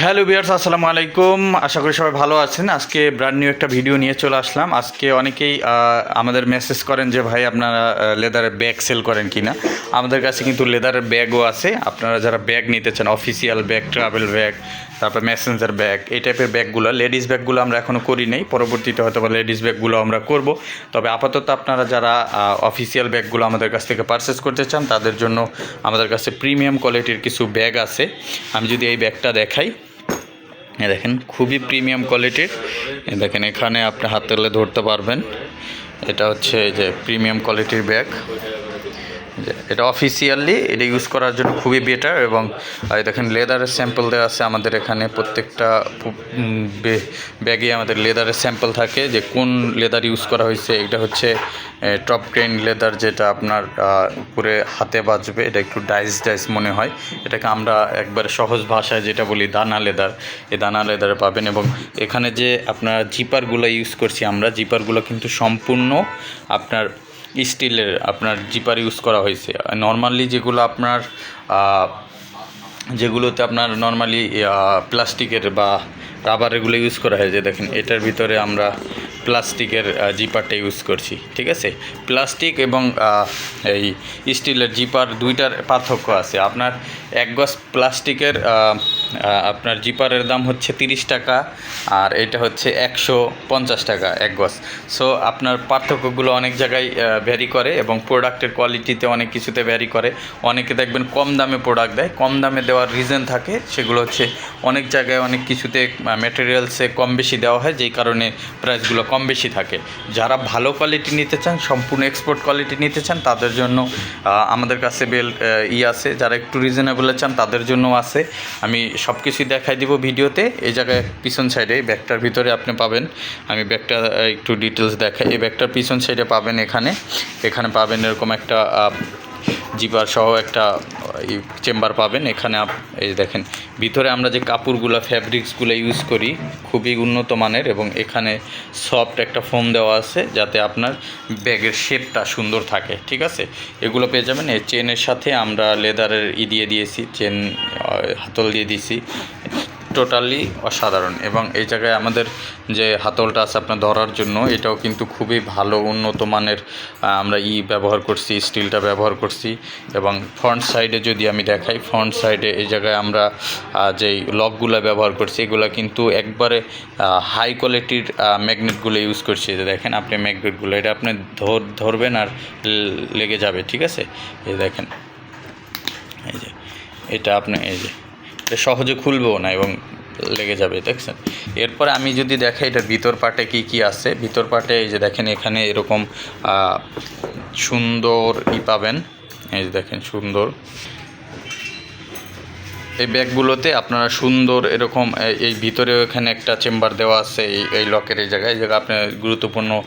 Hello বিয়ার্স আসসালামু আলাইকুম। আশা করি সবাই ভালো আছেন। আজকে ব্র্যান্ড নিউ একটা ভিডিও নিয়ে চলে আসলাম। আজকে অনেকেই আমাদের মেসেজ করেন যে, ভাই, আপনারা লেদারের ব্যাগ সেল করেন কি না আমাদের কাছে কিন্তু লেদারের ব্যাগও আছে। আপনারা যারা ব্যাগ নিতে চান অফিসিয়াল ব্যাগ ট্রাভেল ব্যাগ তারপর মেসেঞ্জার ব্যাগ এই টাইপের ব্যাগগুলো লেডিস ব্যাগগুলো আমরা এখনও করি নাই। পরবর্তীতে হয়তো বা লেডিস ব্যাগগুলো আমরা করব। তবে আপাতত আপনারা যারা অফিসিয়াল ব্যাগগুলো আমাদের কাছ থেকে পারচেস করতে চান, তাদের জন্য আমাদের কাছে প্রিমিয়াম কোয়ালিটির কিছু ব্যাগ আছে। আমি যদি এই ব্যাগটা দেখাই দেখেন, খুবই প্রিমিয়াম কোয়ালিটির দেখেন, এখানে আপনি হাত তুলে ধরতে পারবেন। এটা হচ্ছে যে প্রিমিয়াম কোয়ালিটির ব্যাগ এটা অফিসিয়ালি এটা ইউজ করার জন্য খুবই বেটার এবং দেখেন লেদারের স্যাম্পল দেওয়া আছে আমাদের এখানে প্রত্যেকটা ব্যাগে আমাদের লেদারের স্যাম্পল থাকে যে কোন লেদার ইউজ করা হয়েছে। এটা হচ্ছে টপ গ্রেন লেদার যেটা আপনার উপরে হাতে বাজবে। এটা একটু ডাইস ডাইস মনে হয়। এটাকে আমরা একবারে সহজ ভাষায় যেটা বলি দানা লেদার এই দানা লেদারে পাবেন এবং এখানে যে আপনার জিপারগুলো ইউজ করছি আমরা জিপারগুলো কিন্তু সম্পূর্ণ আপনার স্টিলের আপনার জিপার ইউজ করা হয়েছে। নর্মালি যেগুলো আপনার যেগুলোতে আপনার নর্মালি প্লাস্টিকের বা রাবারেরগুলো ইউজ করা হয় যে দেখেন, এটার ভিতরে আমরা প্লাস্টিকের জিপারটা ইউজ করছি, ঠিক আছে? প্লাস্টিক এবং এই স্টিলের জিপার দুইটার পার্থক্য আছে। আপনার এক গজ প্লাস্টিকের আপনার জিপারের দাম হচ্ছে তিরিশ টাকা, আর এটা হচ্ছে একশো পঞ্চাশ টাকা এক গজ। সো আপনার পার্থক্যগুলো অনেক জায়গায় ভ্যারি করে এবং প্রোডাক্টের কোয়ালিটিতে অনেক কিছুতে ভ্যারি করে। অনেকে দেখবেন কম দামে প্রোডাক্ট দেয়, কম দামে দেওয়ার রিজন থাকে। সেগুলো হচ্ছে অনেক জায়গায় অনেক কিছুতে ম্যাটেরিয়ালসে কম বেশি দেওয়া হয়, যেই কারণে প্রাইসগুলো কম বেশি থাকে। যারা ভালো কোয়ালিটি নিতে চান, সম্পূর্ণ এক্সপোর্ট কোয়ালিটি নিতে চান, তাদের জন্য আমাদের কাছে বেল ই আছে। যারা একটু রিজনেবলে চান, তাদের জন্য আছে। আমি সব কিছুই দেখাই দিব ভিডিওতে। এই জায়গায় পিছন সাইডে ব্যাগটার ভিতরে আপনি পাবেন। আমি ব্যাগটা একটু ডিটেলস দেখাই। এই ব্যাগটার পিছন সাইডে পাবেন এখানে। এখানে পাবেন এরকম একটা জিপার সহ একটা চেম্বার পাবেন। এখানে এই দেখেন, ভিতরে আমরা যে কাপড়গুলো, ফ্যাব্রিক্সগুলো ইউজ করি, খুবই উন্নত মানের এবং এখানে সফট একটা ফোম দেওয়া আছে যাতে আপনার ব্যাগের শেপটা সুন্দর থাকে, ঠিক আছে? এগুলো পেয়ে যাবেন। এই চেনের সাথে আমরা লেদারের ই দিয়ে দিয়েছি, চেন হাতল দিয়ে দিয়েছি। টোটালি অসাধারণ এবং এই জায়গায় আমাদের যে হাতলটা আছে আপনার ধরার জন্য, এটাও কিন্তু খুবই ভালো উন্নত মানের আমরা ই ব্যবহার করছি, স্টিলটা ব্যবহার করছি এবং ফ্রন্ট সাইডে যদি আমি দেখাই, ফ্রন্ট সাইডে এই জায়গায় আমরা যেই লকগুলো ব্যবহার করছি, এগুলো কিন্তু একবারে হাই কোয়ালিটির ম্যাগনেটগুলো ইউজ করছি। দেখেন আপনি ম্যাগনেটগুলো এটা আপনি ধর- ধরবেন আর লেগে যাবে, ঠিক আছে? এই দেখেন, এই যে, এটা আপনি, এই যে সহজে খুলবেও না এবং লেগে যাবে, দেখছেন? এরপরে আমি যদি দেখাই এটা ভিতর পাটে কি কি আছে, ভিতর পাটে এই যে দেখেন এখানে এরকম সুন্দর ই পাবেন। এই যে দেখেন সুন্দর। এই ব্যাগগুলোতে আপনারা সুন্দর এরকম এই- ভিতরে এখানে একটা চেম্বার দেওয়া আছে, এই এই লকের এই জায়গায়। এই জায়গায় আপনি গুরুত্বপূর্ণ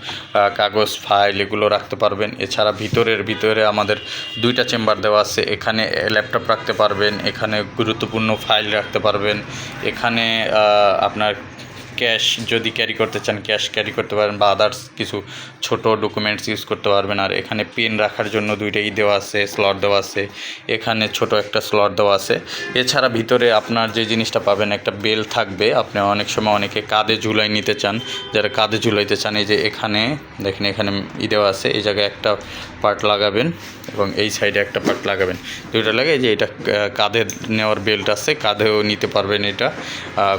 কাগজ, ফাইল এগুলো রাখতে পারবেন। এছাড়া ভিতরের, ভিতরে আমাদের দুইটা চেম্বার দেওয়া আছে। এখানে ল্যাপটপ রাখতে পারবেন, এখানে গুরুত্বপূর্ণ ফাইল রাখতে পারবেন। এখানে আপনার ক্যাশ যদি ক্যারি করতে চান, ক্যাশ ক্যারি করতে পারেন বা আদার্স কিছু ছোট ডকুমেন্টস ইউজ করতে পারবেন। আর এখানে পেন রাখার জন্য দুইটাই দেওয়া আছে স্লট দেওয়া আছে। এখানে ছোট একটা স্লট দেওয়া আছে। এছাড়া ভিতরে আপনার যে জিনিসটা পাবেন, একটা বেল থাকবে। আপনি অনেক সময় অনেকে কাঁধে ঝুলাই নিতে চান। যারা কাঁধে ঝুলাইতে চান, এই যে এখানে দেখেন, এখানে ই দেওয়া আছে। এই জায়গায় একটা পার্ট লাগাবেন এবং এই সাইডে একটা পার্ট লাগাবেন। দুইটা লাগে যে এটা কাঁধে নেওয়ার বেল্ট আছে, কাঁধেও নিতে পারবেন এটা।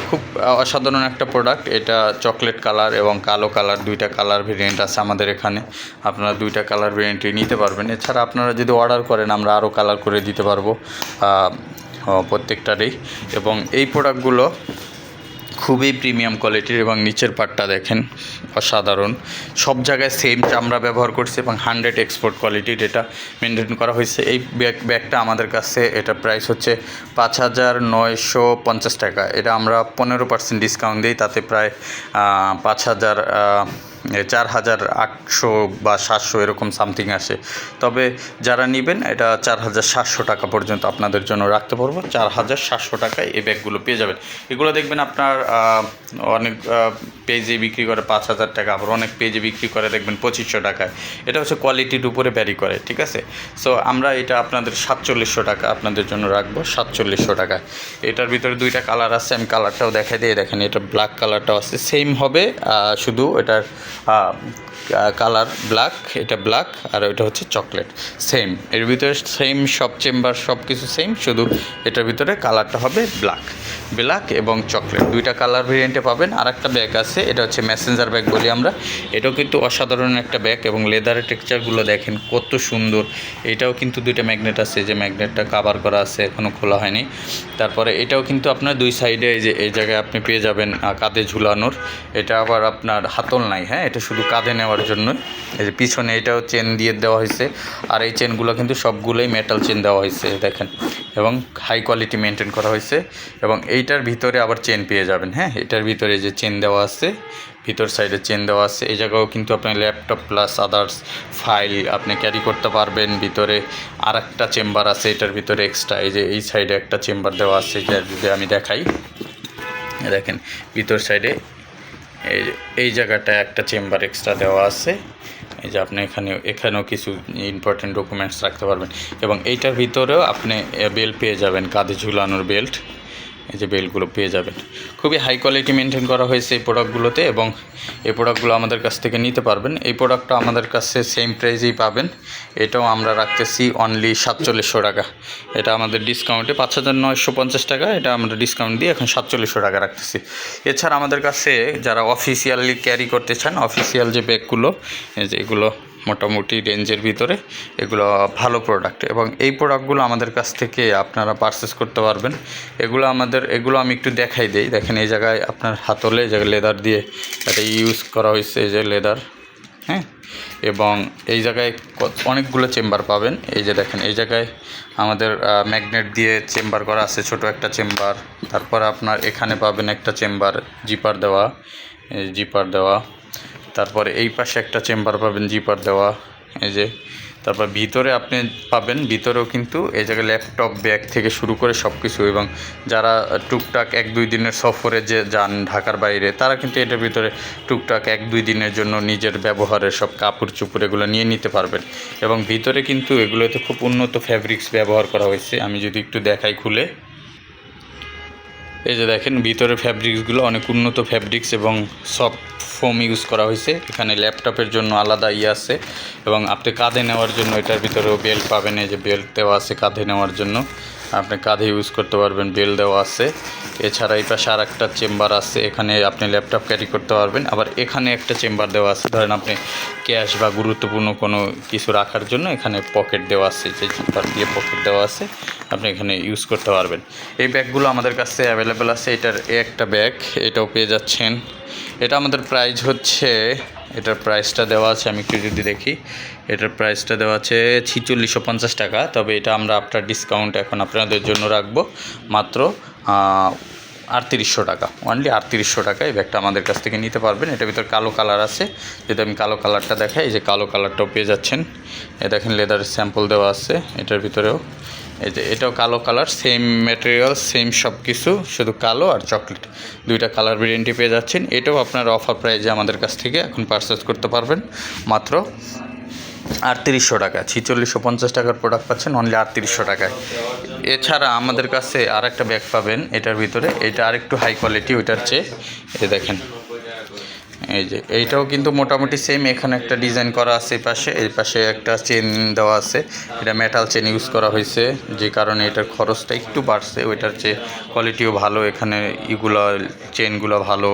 খুব অসাধারণ একটা প্রোডাক্ট এটা চকলেট কালার এবং কালো কালার দুইটা কালার ভেরিয়েন্ট আছে আমাদের এখানে। আপনারা দুইটা কালার ভেরিয়েন্টই নিতে পারবেন। এছাড়া আপনারা যদি অর্ডার করেন, আমরা আরও কালার করে দিতে পারব প্রত্যেকটারই। এবং এই প্রোডাক্টগুলো খুবই প্রিমিয়াম কোয়ালিটির এবং নিচের পাটটা দেখেন, অসাধারণ। সব জায়গায় সেম চামড়া ব্যবহার করছে এবং হান্ড্রেড এক্সপোর্ট কোয়ালিটির এটা মেনটেন করা হয়েছে। এই ব্যাগ ব্যাগটা আমাদের কাছে, এটা প্রাইস হচ্ছে পাঁচ হাজার নয়শো পঞ্চাশ টাকা। এটা আমরা পনেরো পার্সেন্ট ডিসকাউন্ট দিই, তাতে প্রায় পাঁচ হাজার চার হাজার আটশো বা সাতশো এরকম সামথিং আসে। তবে যারা নেবেন, এটা চার হাজার সাতশো টাকা পর্যন্ত আপনাদের জন্য রাখতে পারব। চার হাজার সাতশো টাকায় এই ব্যাগগুলো পেয়ে যাবেন। এগুলো দেখবেন আপনার অনেক পেজে বিক্রি করে পাঁচ হাজার টাকা, আবার অনেক পেজে বিক্রি করে দেখবেন পঁচিশশো টাকায়। এটা হচ্ছে কোয়ালিটির উপরে ভ্যারি করে, ঠিক আছে? সো আমরা এটা আপনাদের সাতচল্লিশশো টাকা আপনাদের জন্য রাখব, সাতচল্লিশশো টাকা এটার ভিতরে দুইটা কালার আছে, আমি কালারটাও দেখাই দিয়ে দেখেন, এটা ব্ল্যাক কালারটাও আছে। সেম হবে শুধু এটার um, কালার ব্ল্যাক, এটা ব্ল্যাক আর এটা হচ্ছে চকলেট। সেম, এর ভিতরে সেম সব চেম্বার সব কিছু সেম, শুধু এটার ভিতরে কালারটা হবে ব্ল্যাক। ব্ল্যাক এবং চকলেট, দুইটা কালার ভেরিয়েন্টে পাবেন। আর একটা ব্যাগ আছে, এটা হচ্ছে মেসেঞ্জার ব্যাগ বলি আমরা। এটাও কিন্তু অসাধারণ একটা ব্যাগ এবং লেদারের টেক্সচারগুলো দেখেন কত সুন্দর। এটাও কিন্তু দুইটা ম্যাগনেট আছে, যে ম্যাগনেটটা কাভার করা আছে এখনও খোলা হয়নি। তারপরে এটাও কিন্তু আপনার দুই সাইডে এই যে, এই জায়গায় আপনি পেয়ে যাবেন কাঁধে ঝুলানোর। এটা আবার আপনার হাতল নাই হ্যাঁ? এটা শুধু কাঁধে নেওয়ার জন্য এই যে পিছনে এটাও চেন দিয়ে দেওয়া হয়েছে। আর এই চেনগুলো কিন্তু সবগুলোই মেটাল চেন দেওয়া হয়েছে, দেখেন। এবং হাই কোয়ালিটি মেনটেন করা হয়েছে। এবং এইটার ভিতরে আবার চেন পেয়ে যাবেন হ্যাঁ? এটার ভিতরে যে চেন দেওয়া আছে, ভিতর সাইডে চেন দেওয়া আছে, এই জায়গাও কিন্তু আপনি ল্যাপটপ প্লাস আদার্স ফাইল আপনি ক্যারি করতে পারবেন। ভিতরে আর একটা চেম্বার আছে, এটার ভিতরে এক্সট্রা এই যে এই সাইডে একটা চেম্বার দেওয়া আছে যদি আমি দেখাই। দেখেন, ভিতর সাইডে এই জায়গাটা একটা চেম্বার এক্সট্রা দেওয়া আছে। এই যে আপনি এখানে, এখানেও কিছু ইম্পর্টেন্ট ডকুমেন্টস রাখতে পারবেন। এবং এইটার ভিতরেও আপনি বেল্ট পেয়ে যাবেন, কাঁধে ঝুলানোর বেল্ট এই যে বেলগুলো পেয়ে যাবেন। খুবই হাই কোয়ালিটি মেনটেন করা হয়েছে এই প্রোডাক্টগুলোতে এবং এই প্রোডাক্টগুলো আমাদের কাছ থেকে নিতে পারবেন। এই প্রোডাক্টটা আমাদের কাছে সেম প্রাইজেই পাবেন। এটাও আমরা রাখতেছি অনলি সাতচল্লিশশো টাকা। এটা আমাদের ডিসকাউন্টে পাঁচ হাজার নয়শো পঞ্চাশ টাকা। এটা আমরা ডিসকাউন্ট দিয়ে এখন সাতচল্লিশশো টাকা রাখতেছি। এছাড়া আমাদের কাছে যারা অফিসিয়ালি ক্যারি করতে চান অফিসিয়াল যে ব্যাগগুলো এই যে এগুলো মোটামুটি রেঞ্জের ভিতরে এগুলো ভালো প্রোডাক্ট এবং এই প্রোডাক্টগুলো আমাদের কাছ থেকে আপনারা পারচেস করতে পারবেন। এগুলো আমাদের, এগুলো আমি একটু দেখাই দিই। দেখেন, এই জায়গায় আপনার হাতলে এই জায়গায় লেদার দিয়ে এটা ইউজ করা হয়েছে, এই যে লেদার হ্যাঁ? এবং এই জায়গায় অনেকগুলো চেম্বার পাবেন। এই যে দেখেন, এই জায়গায় আমাদের ম্যাগনেট দিয়ে চেম্বার করা আছে, ছোট একটা চেম্বার তারপর আপনার এখানে পাবেন একটা চেম্বার জিপার দেওয়া জিপার দেওয়া। তারপরে এই পাশে একটা চেম্বার পাবেন, জিপার দেওয়া। এই যে, তারপর ভিতরে আপনি পাবেন, ভিতরেও কিন্তু এই জায়গায় ল্যাপটপ ব্যাগ থেকে শুরু করে সব কিছু এবং যারা টুকটাক এক দুই দিনের সফরে যে যান ঢাকার বাইরে, তারা কিন্তু এটার ভিতরে টুকটাক এক দুই দিনের জন্য নিজের ব্যবহারের সব কাপড় চুপড় এগুলো নিয়ে নিতে পারবেন। এবং ভিতরে কিন্তু এগুলোতে খুব উন্নত ফ্যাব্রিক্স ব্যবহার করা হয়েছে। আমি যদি একটু দেখাই খুলে। এই যে দেখেন, ভিতরে ফ্যাব্রিক্সগুলো অনেক উন্নত ফ্যাব্রিক্স এবং সফট ফোম ইউজ করা হয়েছে। এখানে ল্যাপটপের জন্য আলাদা ইয়ে আছে এবং আপনি কাঁধে নেওয়ার জন্য এটার ভিতরেও বেল্ট পাবেন, এই যে বেল্ট দেওয়া আছে কাঁধে নেওয়ার জন্য। আপনি কাঁধে ইউজ করতে পারবেন বেল দেওয়া আছে। এছাড়া এই পাশে আর একটা চেম্বার আছে, এখানে আপনি ল্যাপটপ ক্যারি করতে পারবেন। আবার এখানে একটা চেম্বার দেওয়া আছে, ধরেন আপনি ক্যাশ বা গুরুত্বপূর্ণ কোনো কিছু রাখার জন্য এখানে পকেট দেওয়া আছে, যে জিপার দিয়ে পকেট দেওয়া আছে, আপনি এখানে ইউজ করতে পারবেন। এই ব্যাগগুলো আমাদের কাছে অ্যাভেলেবেল আছে, এটার একটা ব্যাগ এটাও পেয়ে যাচ্ছেন। এটা আমাদের প্রাইস হচ্ছে এটার প্রাইসটা দেওয়া আছে, আমি একটু যদি দেখি, এটার প্রাইসটা দেওয়া আছে ছিচল্লিশশো পঞ্চাশ টাকা, তবে এটা আমরা আপনার ডিসকাউন্ট এখন আপনাদের জন্য রাখব, মাত্র আটত্রিশশো টাকা অনলি আটত্রিশশো টাকা, এই ব্যাগটা আমাদের কাছ থেকে নিতে পারবেন, এটার ভিতর কালো কালার আছে, যদি আমি কালো কালারটা দেখাই, এই যে কালো কালারটাও পেয়ে যাচ্ছেন, এ দেখেন লেদারের স্যাম্পল দেওয়া আছে, এটার ভিতরেও এই যে এটাও কালো কালার সেম ম্যাটেরিয়াল সেম সব কিছু শুধু কালো আর চকলেট দুইটা কালার ভেরিয়েন্টই পেয়ে যাচ্ছেন। এটাও আপনার অফার প্রাইজে আমাদের কাছ থেকে এখন পারচেস করতে পারবেন। মাত্র আটত্রিশশো টাকা, ছিচল্লিশশো পঞ্চাশ টাকার প্রোডাক্ট পাচ্ছেন অনলি আটত্রিশশো টাকায়। এছাড়া আমাদের কাছে আর একটা ব্যাগ পাবেন এটার ভিতরে। এটা আরেকটু হাই কোয়ালিটি ওইটার চেয়ে। এ দেখেন এই যে, এইটাও কিন্তু মোটামুটি সেম এখানে একটা ডিজাইন করা আছে এই পাশে এই পাশে একটা চেন দেওয়া আছে, এটা মেটাল চেন ইউজ করা হয়েছে, যে কারণে এটার খরচটা একটু বাড়ছে, ওইটার চেয়ে কোয়ালিটিও ভালো, এখানে ইগুলো চেনগুলো ভালো,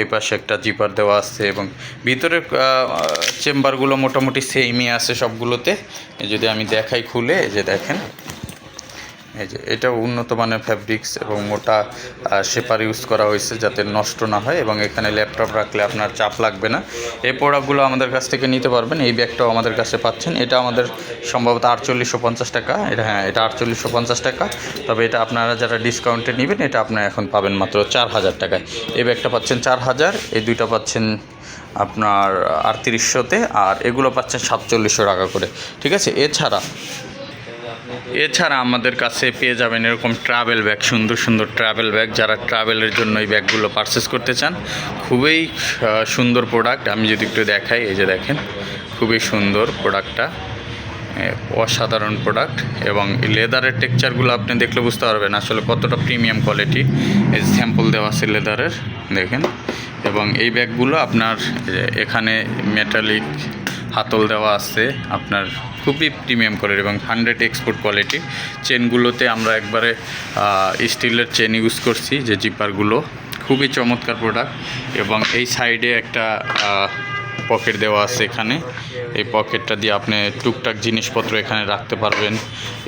এই পাশে একটা জিপার দেওয়া আছে, এবং ভিতরের চেম্বারগুলো মোটামুটি সেমই আছে সবগুলোতে যদি আমি দেখাই খুলে যে দেখেন এই যে এটা উন্নত মানের ফ্যাব্রিক্স এবং মোটা শেপার ইউজ করা হয়েছে যাতে নষ্ট না হয় এবং এখানে ল্যাপটপ রাখলে আপনার চাপ লাগবে না। এই প্রোডাক্টগুলো আমাদের কাছ থেকে নিতে পারবেন, এই ব্যাগটাও আমাদের কাছে পাচ্ছেন। এটা আমাদের সম্ভবত আটচল্লিশশো পঞ্চাশ টাকা, এটা হ্যাঁ এটা আটচল্লিশশো পঞ্চাশ টাকা। তবে এটা আপনারা যারা ডিসকাউন্টে নেবেন, এটা আপনারা এখন পাবেন মাত্র চার হাজার টাকায়। এই ব্যাগটা পাচ্ছেন চার হাজার এই দুইটা পাচ্ছেন আপনার আটত্রিশশোতে, আর এগুলো পাচ্ছেন সাতচল্লিশশো টাকা করে। ঠিক আছে? এছাড়া এছাড়া আমাদের কাছে পেয়ে যাবেন এরকম ট্রাভেল ব্যাগ সুন্দর সুন্দর ট্রাভেল ব্যাগ যারা ট্রাভেলের জন্য এই ব্যাগগুলো পারচেস করতে চান, খুবই সুন্দর প্রোডাক্ট আমি যদি একটু দেখাই, এই যে দেখেন, খুবই সুন্দর প্রোডাক্টটা অসাধারণ প্রোডাক্ট এবং লেদারের টেক্সচারগুলো আপনি দেখলে বুঝতে পারবেন আসলে কতটা প্রিমিয়াম কোয়ালিটি এই স্যাম্পল দেওয়া আছে লেদারের দেখেন। এবং এই ব্যাগগুলো আপনার এখানে মেটালিক হাতল দেওয়া আছে আপনার খুবই প্রিমিয়াম কোয়ালিটি এবং হান্ড্রেড এক্সপোর্ট কোয়ালিটি চেনগুলোতে আমরা একবারে স্টিলের চেন ইউজ করছি, যে জিপারগুলো খুবই চমৎকার প্রোডাক্ট এবং এই সাইডে একটা পকেট দেওয়া আছে এখানে। এই পকেটটা দিয়ে আপনি টুকটাক জিনিসপত্র এখানে রাখতে পারবেন।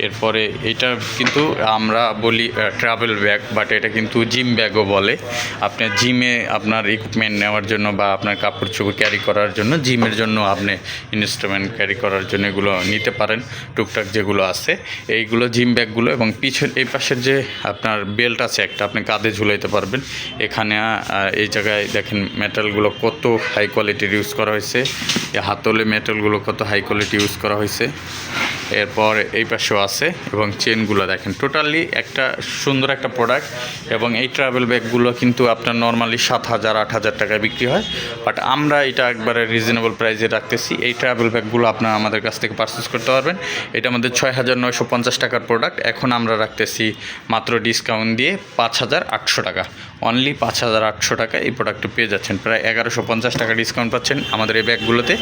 এরপরে এটা কিন্তু আমরা বলি ট্রাভেল ব্যাগ বাট এটা কিন্তু জিম ব্যাগও বলে। আপনি জিমে আপনার ইকুইপমেন্ট নেওয়ার জন্য বা আপনার কাপড় চোপড় ক্যারি করার জন্য জিমের জন্য আপনি ইনস্ট্রুমেন্ট ক্যারি করার জন্য এগুলো নিতে পারেন, টুকটাক যেগুলো আছে। এইগুলো জিম ব্যাগগুলো এবং পিছন এই পাশের যে আপনার বেল্ট আছে একটা, আপনি কাঁধে ঝুলাইতে পারবেন। এখানে এই জায়গায় দেখেন মেটালগুলো কত হাই কোয়ালিটির ইউজ করা হয়েছে। এই হাতলে মেটেলগুলো কত হাই কোয়ালিটি ইউজ করা হয়েছে। এরপর এই পাশেও আছে এবং চেনগুলো দেখেন। টোটালি একটা সুন্দর একটা প্রোডাক্ট এবং এই ট্রাভেল ব্যাগগুলো কিন্তু আপনার নর্মালি সাত হাজার, আট হাজার টাকায় বিক্রি হয়। বাট আমরা এটা একবারে রিজনেবল প্রাইসে রাখতেছি। এই ট্রাভেল ব্যাগগুলো আপনারা আমাদের কাছ থেকে পারচেস করতে পারবেন। এটা আমাদের ছয় হাজার নয়শো পঞ্চাশ টাকার প্রোডাক্ট এখন আমরা রাখতেছি মাত্র ডিসকাউন্ট দিয়ে পাঁচ হাজার আটশো টাকা। অনলি পাঁচ হাজার আটশো টাকা এই প্রোডাক্টটা পেয়ে যাচ্ছেন। প্রায় এগারোশো পঞ্চাশ টাকা ডিসকাউন্ট পাচ্ছেন আমাদের এই ব্যাগগুলোতে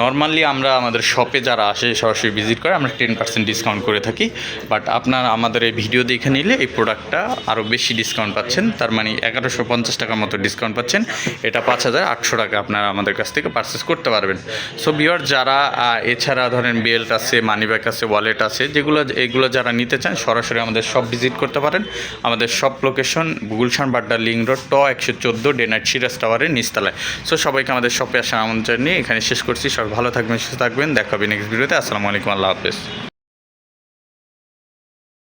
নর্মালি আমরা আমাদের শপে যারা আসে সরাসরি ভিজিট করে, আমরা টেন পার্সেন্ট ডিসকাউন্ট করে থাকি বাট আপনারা আমাদের এই ভিডিও দেখে নিলে এই প্রোডাক্টটা আরও বেশি ডিসকাউন্ট পাচ্ছেন, তার মানে এগারোশো পঞ্চাশ টাকার মতো ডিসকাউন্ট পাচ্ছেন, এটা পাঁচ হাজার আটশো টাকা আপনারা আমাদের কাছ থেকে পারচেস করতে পারবেন। সো বিয়ার যারা এছাড়া ধরেন বেল্ট আছে মানি ব্যাগ আছে ওয়ালেট আছে, যেগুলো, এগুলো যারা নিতে চান, সরাসরি আমাদের সব ভিজিট করতে পারেন। আমাদের সব location Gulshan Badda link road, ট একশো চোদ্দ ডেনাইট সিরাজ টাওয়ারের নিচতলায়। সো সবাইকে আমাদের শপে আসার আমন্ত্রণ নিয়ে এখানে শেষ করছি। সবাই ভালো থাকবেন, সুস্থ থাকবেন। দেখা হবে নেক্সট ভিডিওতে আসসালামু আলাইকুম, আল্লাহ হাফেজ। есть